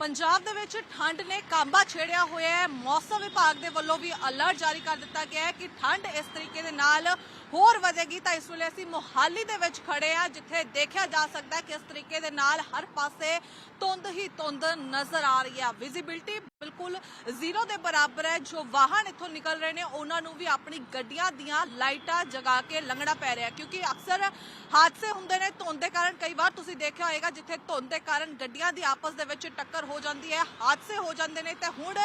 ਪੰਜਾਬ ਦੇ ਵਿੱਚ ਠੰਡ ਨੇ ਕਾਂਬਾ ਛੇੜਿਆ ਹੋਇਆ ਹੈ। ਮੌਸਮ ਵਿਭਾਗ ਦੇ ਵੱਲੋਂ ਵੀ ਅਲਰਟ ਜਾਰੀ ਕਰ ਦਿੱਤਾ ਗਿਆ ਹੈ ਕਿ ਠੰਡ ਇਸ ਤਰੀਕੇ ਦੇ ਨਾਲ ਹੋਰ ਵਧੇਗੀ ਤਾਂ ਇਸ ਵੇਲੇ ਅਸੀਂ ਮੋਹਾਲੀ ਦੇ ਵਿੱਚ ਖੜੇ ਆ ਜਿੱਥੇ ਦੇਖਿਆ ਜਾ ਸਕਦਾ ਹੈ ਕਿ ਇਸ ਤਰੀਕੇ ਦੇ ਨਾਲ ਹਰ ਪਾਸੇ ਧੁੰਦ ਹੀ ਧੁੰਦ ਨਜ਼ਰ ਆ ਰਹੀ ਹੈ। ਵਿਜ਼ਿਬਿਲਟੀ ਬਿਲਕੁਲ ਜ਼ੀਰੋ ਦੇ ਬਰਾਬਰ ਹੈ। ਜੋ ਵਾਹਨ ਇੱਥੋਂ ਨਿਕਲ ਰਹੇ ਨੇ, ਉਹਨਾਂ ਨੂੰ ਵੀ ਆਪਣੀ ਗੱਡੀਆਂ ਦੀਆਂ ਲਾਈਟਾਂ ਜਗਾ ਕੇ ਲੰਘਣਾ ਪੈ ਰਿਹਾ ਕਿਉਂਕਿ ਅਕਸਰ ਹਾਦਸੇ ਹੁੰਦੇ ਨੇ ਧੁੰਦ ਦੇ ਕਾਰਨ। ਕਈ ਵਾਰ ਤੁਸੀਂ ਦੇਖਿਆ ਹੋਵੇਗਾ ਜਿੱਥੇ ਧੁੰਦ ਦੇ ਕਾਰਨ ਗੱਡੀਆਂ ਦੀ ਆਪਸ ਦੇ ਵਿੱਚ ਟੱਕਰ ਹੋ ਜਾਂਦੀ ਹੈ, ਹਾਦਸੇ ਹੋ ਜਾਂਦੇ ਨੇ। ਤੇ ਹੁਣ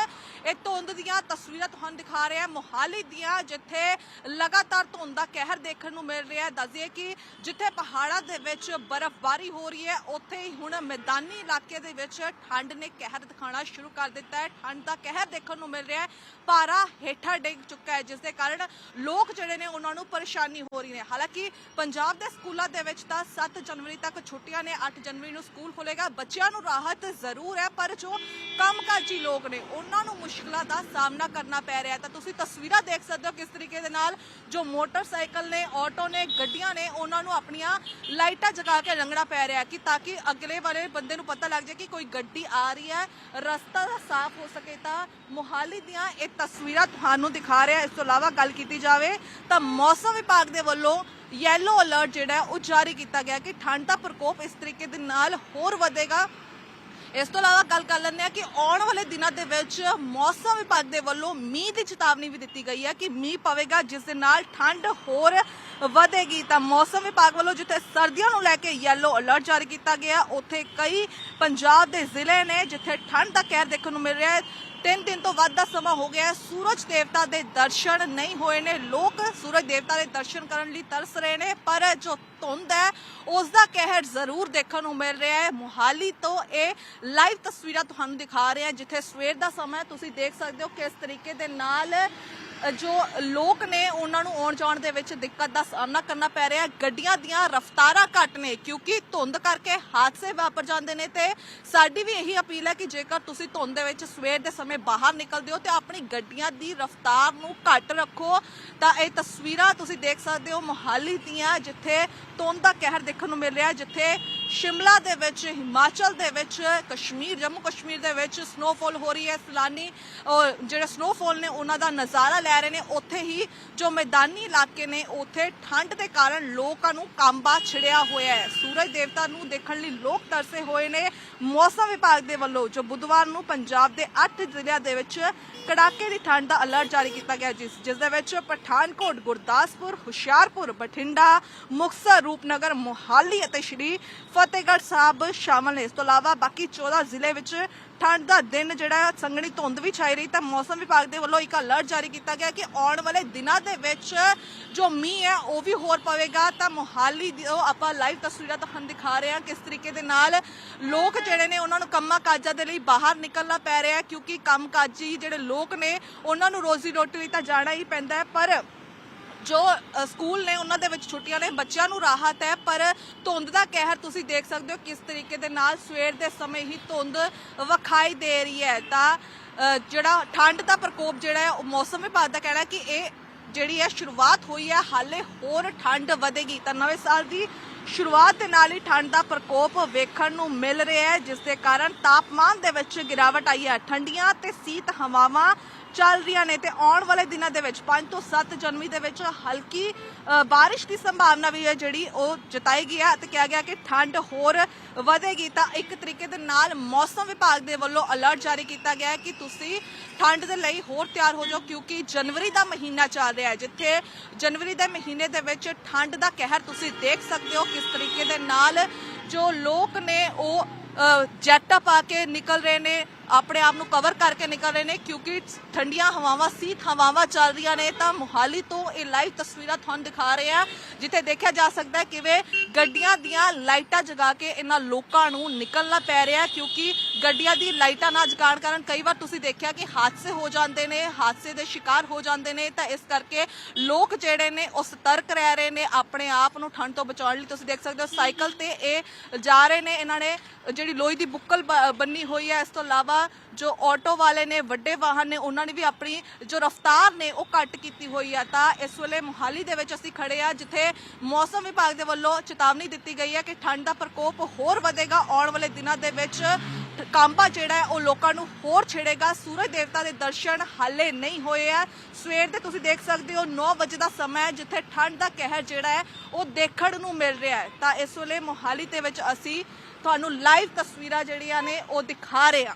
ਇਹ ਧੁੰਦ ਦੀਆਂ ਤਸਵੀਰਾਂ ਤੁਹਾਨੂੰ ਦਿਖਾ ਰਿਹਾ ਮੋਹਾਲੀ ਦੀਆਂ, ਜਿੱਥੇ ਲਗਾਤਾਰ ਧੁੰਦ ਦਾ ਕਹਿਰ ਦੇਖਣ ਨੂੰ ਮਿਲ ਰਿਹਾ ਹੈ। ਦੱਸਿਏ ਕਿ ਜਿੱਥੇ ਪਹਾੜਾਂ ਦੇ ਵਿੱਚ ਬਰਫ਼ਬਾਰੀ ਹੋ ਰਹੀ ਹੈ, ਉੱਥੇ ਹੀ ਹੁਣ ਮੈਦਾਨੀ ਇਲਾਕੇ ਦੇ ਵਿੱਚ ਠੰਡ ਨੇ ਕਹਿਰ ਦਿਖਾਉਣਾ ਸ਼ੁਰੂ ਕਰ ਦਿੱਤਾ ਹੈ। ਠੰਡ ਦਾ ਕਹਿਰ ਦੇਖਣ ਨੂੰ ਮਿਲ ਰਿਹਾ ਹੈ। ਪਾਰਾ ਹੇਠਾਂ ਡਿੱਗ ਚੁੱਕਾ ਹੈ, ਜਿਸ ਦੇ ਕਾਰਨ ਲੋਕ ਜਿਹੜੇ ਨੇ ਉਹਨਾਂ ਨੂੰ ਪਰੇਸ਼ਾਨੀ ਹੋ ਰਹੀ ਹੈ। ਹਾਲਾਂਕਿ ਪੰਜਾਬ ਦੇ ਸਕੂਲਾਂ ਦੇ ਵਿੱਚ ਤਾਂ 7 ਜਨਵਰੀ ਤੱਕ ਛੁੱਟੀਆਂ ਨੇ 8 ਜਨਵਰੀ ਨੂੰ ਸਕੂਲ ਖੁੱਲੇਗਾ ਬੱਚਿਆਂ ਨੂੰ ਰਾਹਤ ਜ਼ਰੂਰ ਹੈ, ਪਰ ਜੋ ਕੰਮਕਾਜੀ ਲੋਕ ਨੇ, ਉਹਨਾਂ ਨੂੰ ਮੁਸ਼ਕਲਾਂ ਦਾ ਸਾਹਮਣਾ ਕਰਨਾ ਪੈ ਰਿਹਾ ਤਾਂ ਤੁਸੀਂ ਤਸਵੀਰਾਂ ਦੇਖ ਸਕਦੇ ਹੋ ਕਿਸ ਤਰੀਕੇ ਦੇ ਨਾਲ ਜੋ ਮੋਟਰਸਾਈਕਲ ਨੇ, ਆਟੋ ਨੇ, ਗੱਡੀਆਂ ਨੇ, ਉਹਨਾਂ ਨੂੰ ਆਪਣੀਆਂ ਲਾਈਟਾਂ ਜਗਾ ਕੇ ਲੰਘਣਾ ਪੈ ਰਿਹਾ ਕਿ ਤਾਂ ਕਿ ਅਗਲੇ ਵਾਲੇ ਬੰਦੇ ਨੂੰ ਪਤਾ ਲੱਗ ਜਾਏ ਕਿ ਕੋਈ ਗੱਡੀ ਆ ਰਹੀ ਹੈ। ਰਸਤਾ ਸਾਫ਼ ਹੋ ਸਕੇ ਤਾਂ ਮੋਹਾਲੀ ਦੀਆਂ ਇਹ ਤਸਵੀਰਾਂ ਤੁਹਾਨੂੰ ਦਿਖਾ ਰਿਹਾ ਇਸ ਤੋਂ ਇਲਾਵਾ ਗੱਲ ਕੀਤੀ ਜਾਵੇ ਤਾਂ ਮੌਸਮ ਵਿਭਾਗ ਦੇ ਵੱਲੋਂ ਯੈਲੋ ਅਲਰਟ ਜਿਹੜਾ ਉਹ ਜਾਰੀ ਕੀਤਾ ਗਿਆ ਕਿ ਠੰਡ ਦਾ ਪ੍ਰਕੋਪ ਇਸ ਤਰੀਕੇ ਦੇ ਨਾਲ ਹੋਰ ਵਧੇਗਾ। ਇਸ ਤੋਂ ਇਲਾਵਾ ਗੱਲ ਕਰ ਲੈਂਦੇ ਆ ਕਿ ਆਉਣ ਵਾਲੇ ਦਿਨਾਂ ਦੇ ਵਿੱਚ ਮੌਸਮ ਵਿਭਾਗ ਦੇ ਵੱਲੋਂ ਮੀਂਹ ਦੀ ਚੇਤਾਵਨੀ ਵੀ ਦਿੱਤੀ ਗਈ ਹੈ ਕਿ ਮੀਂਹ ਪਵੇਗਾ, ਜਿਸ ਦੇ ਨਾਲ ਠੰਡ ਹੋਰ ਵਧੇਗੀ। ਤਾਂ ਮੌਸਮ ਵਿਭਾਗ ਵੱਲੋਂ ਜਿੱਥੇ ਸਰਦੀਆਂ ਨੂੰ ਲੈ ਕੇ ਯੈਲੋ ਅਲਰਟ ਜਾਰੀ ਕੀਤਾ ਗਿਆ, ਉੱਥੇ ਕਈ ਪੰਜਾਬ ਦੇ ਜ਼ਿਲ੍ਹੇ ਨੇ ਜਿੱਥੇ ਠੰਡ ਦਾ ਕਹਿਰ ਦੇਖਣ ਨੂੰ ਮਿਲ ਰਿਹਾ ਹੈ। ਤਿੰਨ ਦਿਨ ਤੋਂ ਵੱਧ ਦਾ ਸਮਾਂ ਹੋ ਗਿਆ ਹੈ। ਸੂਰਜ ਦੇਵਤਾ ਦੇ ਦਰਸ਼ਨ ਨਹੀਂ ਹੋਏ ਨੇ। ਲੋਕ ਸੂਰਜ ਦੇਵਤਾ ਦੇ ਦਰਸ਼ਨ ਕਰਨ ਲਈ ਤਰਸ ਰਹੇ ਨੇ, ਪਰ ਜੋ ਧੁੰਦ ਹੈ। ਉਸ ਦਾ ਕਹਿਰ ਜ਼ਰੂਰ ਦੇਖਣ ਨੂੰ ਮਿਲ ਰਿਹਾ ਹੈ। ਮੁਹਾਲੀ ਤੋਂ ਇਹ ਲਾਈਵ ਤਸਵੀਰਾਂ ਤੁਹਾਨੂੰ ਦਿਖਾ ਰਹੇ ਹਾਂ, ਜਿੱਥੇ ਸਵੇਰ ਦਾ ਸਮਾਂ ਤੁਸੀਂ ਦੇਖ ਸਕਦੇ ਹੋ ਕਿਸ ਤਰੀਕੇ ਦੇ ਨਾਲ ਜੋ ਲੋਕ ਨੇ ਉਹਨਾਂ ਨੂੰ ਆਉਣ ਜਾਣ ਦੇ ਵਿੱਚ ਦਿੱਕਤ ਦਾ ਸਾਹਮਣਾ ਕਰਨਾ ਪੈ ਰਿਹਾ ਗੱਡੀਆਂ ਦੀਆਂ ਰਫ਼ਤਾਰਾਂ ਘੱਟ ਨੇ ਕਿਉਂਕਿ ਧੁੰਦ ਕਰਕੇ ਹਾਦਸੇ ਵਾਪਰ ਜਾਂਦੇ ਨੇ ਤੇ ਸਾਡੀ ਵੀ ਇਹੀ ਅਪੀਲ ਹੈ ਕਿ ਜੇਕਰ ਤੁਸੀਂ ਧੁੰਦ ਦੇ ਵਿੱਚ ਸਵੇਰ ਦੇ ਸਮੇਂ ਬਾਹਰ ਨਿਕਲਦੇ ਹੋ ਤੇ ਆਪਣੀ ਗੱਡੀਆਂ ਦੀ ਰਫ਼ਤਾਰ ਨੂੰ ਘੱਟ ਰੱਖੋ, ਤਾਂ ਇਹ ਤਸਵੀਰਾਂ ਤੁਸੀਂ ਦੇਖ ਸਕਦੇ ਹੋ ਮੋਹਾਲੀ ਦੀਆਂ, ਜਿੱਥੇ ਧੁੰਦ ਦਾ ਕਹਿਰ ਦੇਖਣ ਨੂੰ ਮਿਲ ਰਿਹਾ ਜਿੱਥੇ ਸ਼ਿਮਲਾ ਦੇ ਵਿੱਚ, ਹਿਮਾਚਲ ਦੇ ਵਿੱਚ, ਕਸ਼ਮੀਰ, ਜੰਮੂ ਕਸ਼ਮੀਰ ਦੇ ਵਿੱਚ ਸਨੋਫਾਲ ਹੋ ਰਹੀ ਹੈ ਸਲਾਨੀ। ਜਿਹੜੇ ਸਨੋਫਾਲ ਨੇ, ਉਹਨਾਂ ਦਾ ਨਜ਼ਾਰਾ ਲੈ ਰਹੇ ਨੇ। ਉੱਥੇ ਹੀ ਜੋ ਮੈਦਾਨੀ ਇਲਾਕੇ ਨੇ, ਉੱਥੇ ਠੰਡ ਦੇ ਕਾਰਨ ਲੋਕਾਂ ਨੂੰ ਕਾਂਬਾ ਛਿੜਿਆ ਹੋਇਆ ਹੈ। ਸੂਰਜ ਦੇਵਤਾ ਨੂੰ ਦੇਖਣ ਲਈ ਲੋਕ ਤਰਸੇ ਹੋਏ ਨੇ। ਮੌਸਮ ਵਿਭਾਗ ਦੇ ਵੱਲੋਂ ਜੋ ਬੁੱਧਵਾਰ ਨੂੰ ਪੰਜਾਬ ਦੇ 8 ਜ਼ਿਲ੍ਹਿਆਂ ਦੇ ਵਿੱਚ ਕੜਾਕੇ ਦੀ ਠੰਡ ਦਾ ਅਲਰਟ ਜਾਰੀ ਕੀਤਾ ਗਿਆ ਜਿਸ ਜਿਸ ਦੇ ਵਿੱਚ ਪਠਾਨਕੋਟ, ਗੁਰਦਾਸਪੁਰ, ਹੁਸ਼ਿਆਰਪੁਰ, ਬਠਿੰਡਾ, ਮੁਕਤਸਰ, ਰੂਪਨਗਰ, ਮੋਹਾਲੀ ਅਤੇ ਸ਼੍ਰੀ ਫਤਿਹਗੜ੍ਹ ਸਾਹਿਬ ਸ਼ਾਮਲ ਨੇ। ਇਸ ਤੋਂ ਇਲਾਵਾ ਬਾਕੀ 14 ਜ਼ਿਲ੍ਹੇ ਵਿੱਚ ਠੰਡ ਦਾ ਦਿਨ ਜਿਹੜਾ ਸੰਘਣੀ ਧੁੰਦ ਵੀ ਛਾਈ ਰਹੀ ਤਾਂ ਮੌਸਮ ਵਿਭਾਗ ਦੇ ਵੱਲੋਂ ਇੱਕ ਅਲਰਟ ਜਾਰੀ ਕੀਤਾ ਗਿਆ ਕਿ ਆਉਣ ਵਾਲੇ ਦਿਨਾਂ ਦੇ ਵਿੱਚ ਜੋ ਮੀਂਹ ਹੈ, ਉਹ ਵੀ ਹੋਰ ਪਵੇਗਾ। ਤਾਂ ਮੋਹਾਲੀ ਦੀ ਉਹ ਆਪਾਂ ਲਾਈਵ ਤਸਵੀਰਾਂ ਤੁਹਾਨੂੰ ਦਿਖਾ ਰਹੇ ਹਾਂ ਕਿਸ ਤਰੀਕੇ ਦੇ ਨਾਲ ਲੋਕ ਜਿਹੜੇ ਨੇ ਉਹਨਾਂ ਨੂੰ ਕੰਮਾਂ ਕਾਜਾਂ ਦੇ ਲਈ ਬਾਹਰ ਨਿਕਲਣਾ ਪੈ ਰਿਹਾ ਹੈ, ਕਿਉਂਕਿ ਕੰਮਕਾਜੀ ਜਿਹੜੇ ਲੋਕ ਨੇ, ਉਹਨਾਂ ਨੂੰ ਰੋਜ਼ੀ ਰੋਟੀ ਲਈ ਤਾਂ ਜਾਣਾ ਹੀ ਪੈਂਦਾ ਹੈ। ਪਰ ਜੋ ਸਕੂਲ ਨੇ ਉਹਨਾਂ ਦੇ ਵਿੱਚ ਛੁੱਟੀਆਂ ਨੇ, ਬੱਚਿਆਂ ਨੂੰ ਰਾਹਤ ਹੈ, ਪਰ ਧੁੰਦ ਦਾ ਕਹਿਰ ਤੁਸੀਂ ਦੇਖ ਸਕਦੇ ਹੋ ਕਿਸ ਤਰੀਕੇ ਦੇ ਨਾਲ ਸਵੇਰ ਦੇ ਸਮੇਂ ਹੀ ਧੁੰਦ ਵਿਖਾਈ ਦੇ ਰਹੀ ਹੈ। ਤਾਂ ਜਿਹੜਾ ਠੰਡ ਦਾ ਪ੍ਰਕੋਪ ਜਿਹੜਾ ਹੈ ਮੌਸਮ ਵਿਭਾਗ ਦਾ ਕਹਿਣਾ ਕਿ ਇਹ ਜਿਹੜੀ ਹੈ, ਸ਼ੁਰੂਆਤ ਹੋਈ ਹੈ, ਹਾਲੇ ਹੋਰ ਠੰਡ ਵਧੇਗੀ। ਤਾਂ ਨਵੇਂ ਸਾਲ ਦੀ ਸ਼ੁਰੂਆਤ ਦੇ ਨਾਲ ਹੀ ਠੰਡ ਦਾ ਪ੍ਰਕੋਪ ਵੇਖਣ ਨੂੰ ਮਿਲ ਰਿਹਾ ਹੈ, ਜਿਸ ਦੇ ਕਾਰਨ ਤਾਪਮਾਨ ਦੇ ਵਿੱਚ ਗਿਰਾਵਟ ਆਈ ਹੈ। ਠੰਡੀਆਂ ਤੇ ਸੀਤ ਹਵਾਵਾਂ ਚੱਲ ਰਹੀਆਂ ਨੇ ਤੇ ਆਉਣ ਵਾਲੇ ਦਿਨਾਂ ਦੇ ਵਿੱਚ 5 ਤੋਂ 7 ਜਨਵਰੀ ਦੇ ਵਿੱਚ ਹਲਕੀ ਬਾਰਿਸ਼ ਦੀ ਸੰਭਾਵਨਾ ਵੀ ਹੈ ਜਿਹੜੀ ਉਹ ਜਤਾਈ ਗਈ ਹੈ ਤੇ ਕਿਹਾ ਗਿਆ ਕਿ ਠੰਡ ਹੋਰ ਵਧੇਗੀ। ਤਾਂ ਇੱਕ ਤਰੀਕੇ ਦੇ ਨਾਲ ਮੌਸਮ ਵਿਭਾਗ ਦੇ ਵੱਲੋਂ ਅਲਰਟ ਜਾਰੀ ਕੀਤਾ ਗਿਆ ਹੈ ਕਿ ਤੁਸੀਂ ਠੰਡ ਦੇ ਲਈ ਹੋਰ ਤਿਆਰ ਹੋ ਜਾਓ ਕਿਉਂਕਿ ਜਨਵਰੀ ਦਾ ਮਹੀਨਾ ਚੱਲ ਰਿਹਾ ਹੈ, ਜਿੱਥੇ ਜਨਵਰੀ ਦੇ ਮਹੀਨੇ ਦੇ ਵਿੱਚ ਠੰਡ ਦਾ ਕਹਿਰ ਤੁਸੀਂ ਦੇਖ ਸਕਦੇ ਹੋ ਕਿਸ ਤਰੀਕੇ ਦੇ ਨਾਲ ਜੋ ਲੋਕ ਨੇ ਉਹ ਜੈਕਟਾਂ ਪਾ ਕੇ ਨਿਕਲ ਰਹੇ ਨੇ ਆਪਣੇ ਆਪ ਨੂੰ ਕਵਰ ਕਰਕੇ ਨਿਕਲ ਰਹੇ ਨੇ ਕਿਉਂਕਿ ਠੰਡੀਆਂ ਹਵਾਵਾਂ, ਸੀਤ ਹਵਾਵਾਂ ਚੱਲ ਰਹੀਆਂ ਨੇ, ਤਾਂ ਮੁਹਾਲੀ ਤੋਂ ਇਹ ਲਾਈਵ ਤਸਵੀਰਾਂ ਤੁਹਾਨੂੰ ਦਿਖਾ ਰਹੇ ਆ ਜਿੱਥੇ ਦੇਖਿਆ ਜਾ ਸਕਦਾ ਹੈ ਕਿਵੇਂ ਗੱਡੀਆਂ ਦੀਆਂ ਲਾਈਟਾਂ ਜਗਾ ਕੇ ਇਹਨਾਂ ਲੋਕਾਂ ਨੂੰ ਨਿਕਲਣਾ ਪੈ ਰਿਹਾ ਕਿਉਂਕਿ ਗੱਡੀਆਂ ਦੀ ਲਾਈਟਾਂ ਨਾ ਜਗਾਉਣ ਕਾਰਨ ਕਈ ਵਾਰ ਤੁਸੀਂ ਦੇਖਿਆ ਕਿ ਹਾਦਸੇ ਹੋ ਜਾਂਦੇ ਨੇ, ਹਾਦਸੇ ਦੇ ਸ਼ਿਕਾਰ ਹੋ ਜਾਂਦੇ ਨੇ, ਤਾਂ ਇਸ ਕਰਕੇ ਲੋਕ ਜਿਹੜੇ ਨੇ ਉਹ ਸਤਰਕ ਰਹਿ ਰਹੇ ਨੇ, ਆਪਣੇ ਆਪ ਨੂੰ ਠੰਡ ਤੋਂ ਬਚਾਉਣ ਲਈ। ਤੁਸੀਂ ਦੇਖ ਸਕਦੇ ਹੋ ਸਾਈਕਲ ਤੇ ਇਹ ਜਾ ਰਹੇ ਨੇ, ਇਹਨਾਂ ਨੇ ਜਿਹੜੀ ਲੋਹੀ ਦੀ ਬੁੱਕਲ ਬ- ਬੰਨੀ ਹੋਈ ਹੈ, ਇਸ ਤੋਂ ਇਲਾਵਾ ਜੋ ਆਟੋ ਵਾਲੇ ਨੇ, ਵੱਡੇ ਵਾਹਨ ਨੇ, ਉਹਨਾਂ ਨੇ ਵੀ ਆਪਣੀ ਜੋ ਰਫ਼ਤਾਰ ਨੇ, ਉਹ ਘੱਟ ਕੀਤੀ ਹੋਈ ਆ। ਤਾਂ ਇਸ ਵੇਲੇ ਮੁਹਾਲੀ ਦੇ ਵਿੱਚ ਅਸੀਂ ਖੜੇ ਆ, ਜਿੱਥੇ ਮੌਸਮ ਵਿਭਾਗ ਦੇ ਵੱਲੋਂ ਚੇਤਾਵਨੀ ਦਿੱਤੀ ਗਈ ਹੈ ਕਿ ਠੰਡ ਦਾ ਪ੍ਰਕੋਪ ਹੋਰ ਵਧੇਗਾ। ਆਉਣ ਵਾਲੇ ਦਿਨਾਂ ਦੇ ਵਿੱਚ ਕਾਂਬਾ ਜਿਹੜਾ ਉਹ ਲੋਕਾਂ ਨੂੰ ਹੋਰ ਛੇੜੇਗਾ। ਸੂਰਜ ਦੇਵਤਾ ਦੇ ਦਰਸ਼ਨ ਹਾਲੇ ਨਹੀਂ ਹੋਏ ਆ। ਸਵੇਰ ਦੇ ਤੁਸੀਂ ਦੇਖ ਸਕਦੇ ਹੋ 9 ਵਜੇ ਦਾ ਸਮਾਂ ਹੈ, ਜਿੱਥੇ ਠੰਡ ਦਾ ਕਹਿਰ ਜਿਹੜਾ ਹੈ, ਉਹ ਦੇਖਣ ਨੂੰ ਮਿਲ ਰਿਹਾ ਹੈ। ਤਾਂ ਇਸ ਵੇਲੇ ਮੋਹਾਲੀ ਦੇ ਵਿੱਚ ਅਸੀਂ ਤੁਹਾਨੂੰ ਲਾਈਵ ਤਸਵੀਰਾਂ ਜਿਹੜੀਆਂ ਨੇ, ਉਹ ਦਿਖਾ ਰਹੇ ਹਾਂ।